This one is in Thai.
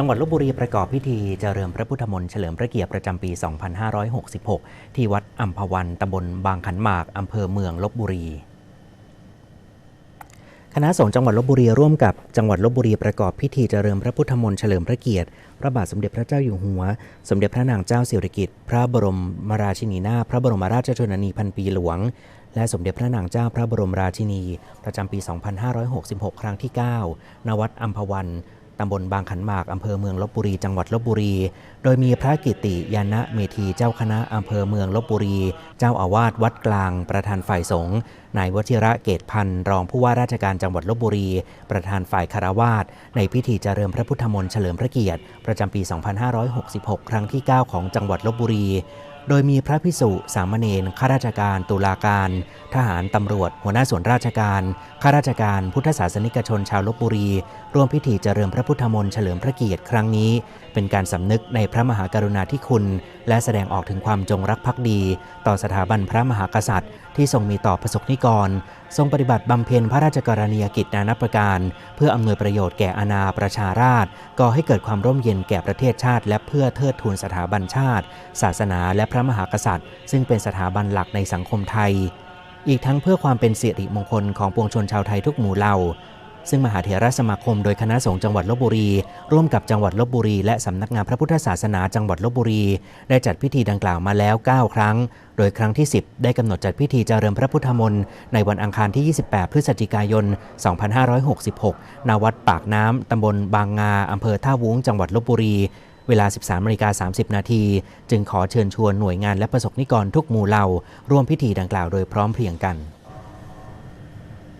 จังหวัดลบบุรีประกอบพิธีเจริญพระพุทธมนต์เฉลิมพระเกียรติประจำปี 2566 ที่วัดอัมพวันตำบลบางขันหมากอำเภอเมืองลบบุรีคณะสงฆ์จังหวัดลบบุรีร่วมกับจังหวัดลบบุรีประกอบพิธีเจริญพระพุทธมนต์เฉลิมพระเกียรติพระบาทสมเด็จพระเจ้าอยู่หัว สมเด็จพระนางเจ้าสิริกิติ์พระบรมมราชินีนาพระบรมราชชนนีพันปีหลวง และสมเด็จพระนางเจ้าพระบรมราชินี ประจำปี 2566 ครั้งที่ 9 ณ วัดอัมพวัน ตำบลบางขันหมาก อำเภอเมืองลบบุรี จังหวัดลบบุรี โดยมีพระกิติยานะเมธีเจ้าคณะอำเภอเมืองลบบุรี เจ้าอาวาสวัดกลาง ประธานฝ่ายสงฆ์ นายวชิระเกตพันธ์รองผู้ว่าราชการจังหวัดลบบุรี ประธานฝ่ายคารวาสในพิธีเจริญพระพุทธมนต์เฉลิมพระเกียรติ ประจำปี 2566 ครั้งที่ 9 ของจังหวัดลบบุรี โดยมีพระพิสุสามเณรข้าราชการตุลาการ ทหารตำรวจ หัวหน้าส่วนราชการข้าราชการพุทธศาสนิกชนชาวลบบุรี ร่วมพิธีเจริญพระพุทธมนต์เฉลิมพระเกียรติครั้งนี้ เป็นการสำนึกในพระมหากรุณาธิคุณ และแสดงออกถึงความจงรักภักดี ต่อสถาบันพระมหากษัตริย์ ที่ทรงมีต่อประสบนิกร ทรงปฏิบัติบำเพ็ญพระราชกรณียกิจนานับประการ เพื่ออำนวยประโยชน์แก่อาณาประชาราษฎรก่อให้เกิดความร่มเย็นแก่ประเทศชาติ และเพื่อเทิดทูนสถาบันชาติ ศาสนาและพระมหากษัตริย์ ซึ่งเป็นสถาบันหลักในสังคมไทย อีกทั้งเพื่อความเป็นสิริมงคลของปวงชนชาวไทยทุกหมู่เหล่า ซึ่งมหาเถรสมาคมโดยคณะสงฆ์จังหวัดลบบุรี ร่วมกับจังหวัดลบบุรี และสำนักงานพระพุทธศาสนาจังหวัดลบบุรี ได้จัดพิธีดังกล่าวมาแล้ว 9 ครั้ง โดยครั้งที่ 10 ได้กำหนดจัดพิธีเจริญพระพุทธมนต์ในวันอังคารที่ 28 พฤศจิกายน 2566 ณ วัดปากน้ำตำบลบางงาอำเภอท่าวุ้ง จังหวัดลบบุรีเวลา 13นาฬิกา30 นาที จึงขอเชิญชวนหน่วยงานและประสบนิกรทุกหมู่เหล่า ร่วมพิธีดังกล่าวโดยพร้อมเพรียงกัน